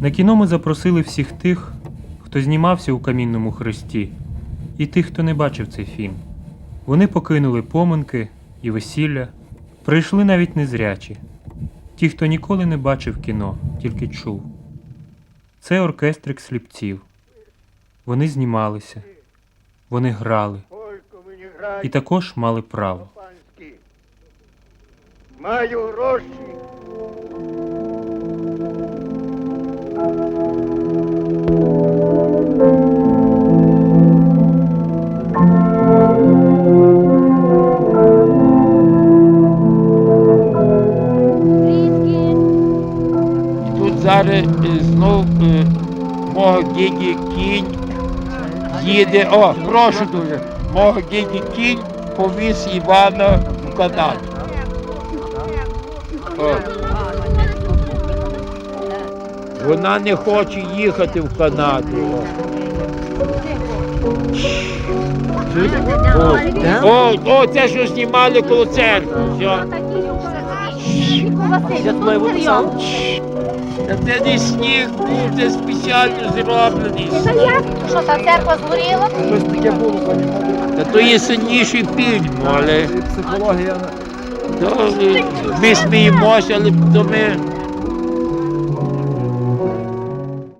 На кіно ми запросили всіх тих, хто знімався у камінному хресті, і тих, хто не бачив цей фільм. Вони покинули поминки і весілля, прийшли навіть незрячі, ті, хто ніколи не бачив кіно, тільки чув. Це оркестрик сліпців. Вони знімалися, вони грали і також мали право. Маю гроші. Зараз е, знов е, мого кінь їде. О, прошу дуже. Мого діді кінь повіз Івана в Канаду. О. Вона не хоче їхати в Канаду. О, о, о, це що знімали коло церкви. Все. Та це не сніг був, це спеціально зроблений. Що та церква згоріла? Щось таке було, пам'ятаєте? Та то є сильніший фільм, але Психологія. ми сміємося, але то ми